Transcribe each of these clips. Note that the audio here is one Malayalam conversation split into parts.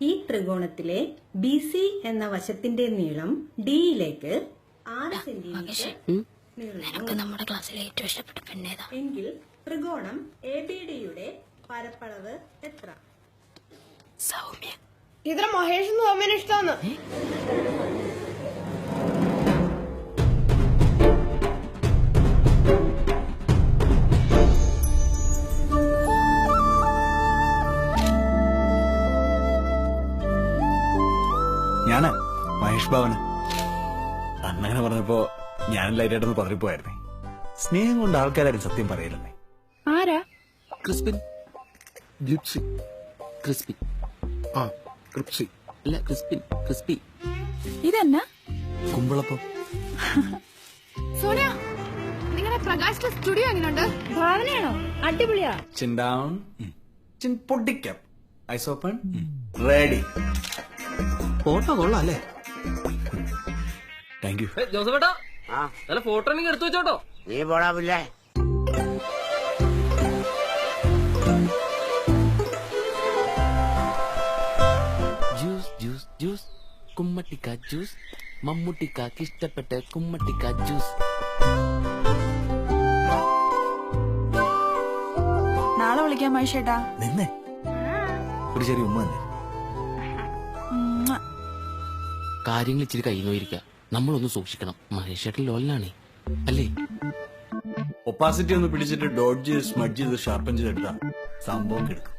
ഈ ത്രികോണത്തിലെ ബി സി എന്ന വശത്തിന്റെ നീളം ഡിയിലേക്ക് ആറ് സെന്റിമീറ്റർ നമ്മുടെ ക്ലാസ്സിലെ ഏറ്റവും ഇഷ്ടപ്പെട്ട പെണ്ണേതാ എങ്കിൽ ത്രികോണം എ ബി ഡിയുടെ പരപ്പളവ് എത്ര? സൗമ്യ. ഇത്ര മഹേഷ് സൗമ്യന് ഇഷ്ടമാണ് ഞാൻ മഹേഷ് ഭവന്. അന്നങ്ങനെ പറഞ്ഞപ്പോ ഞാൻ ലൈറ്റായിട്ടൊന്ന് പതറിപ്പോയായിരുന്നേ. സ്നേഹം കൊണ്ട് ആൾക്കാരും സത്യം പറയില്ലെന്നേ ആരാ? ക്രിസ്പിൻ. ജിപ്സി. ക്രിസ്പി. ആ ക്രിപ്സി. അല്ല ക്രിസ്പിൻ. ക്രിസ്പി. ഇതെന്നാ? കുമ്പളപ്പം. സോനിയ നിങ്ങളുടെ പ്രകാശിന്റെ സ്റ്റുഡിയോ എങ്ങനെയുണ്ട്? ഭാവനയാണോ? അടിപൊളിയാ. ചിൻ ഡൗൺ ചിൻ പൊട്ടിക്കാം. ഐസ് ഓപ്പൺ റെഡി ഫോട്ടോ കൊള്ളാം അല്ലേ താങ്ക് യു ജോസഫേട്ടാ നല്ല ഫോട്ടോ എനിക്ക് എടുത്തു വെച്ചോട്ടോ. നീ പോടാ പുല്ലേ. ജ്യൂസ് ജ്യൂസ് ജ്യൂസ് കുമ്മട്ടിക്ക ജ്യൂസ് മമ്മൂട്ടിക്കാക്ക് ഇഷ്ടപ്പെട്ട കുമ്മട്ടിക്ക ജ്യൂസ് നാളെ വിളിക്കാം മഹേഷേട്ടാ നിന്നെ. ഒരു ചെറിയ ഉമ്മ തന്നെ കാര്യങ്ങൾ ഇച്ചിരി കൈ നോയിരിക്കുക നമ്മളൊന്ന് സൂക്ഷിക്കണം. മഹേഷേട്ടൻ ലോലിനാണേ. അല്ലേ? ഒപ്പാസിറ്റി ഒന്ന് പിടിച്ചിട്ട് ഡോഡ്ജ് സ്മഡ്ജ് ചെയ്ത് ഷാർപ്പൻ ചെയ്തെടുത്താ സംഭവം കിടക്കും.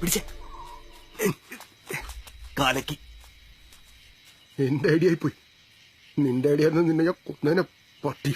പിടിച്ചേ. കാലക്കി. എന്റെ ഐഡിയ ആയി പോയി. നിന്റെ ഐഡിയ നിന്നെ ഞാൻ പട്ടി.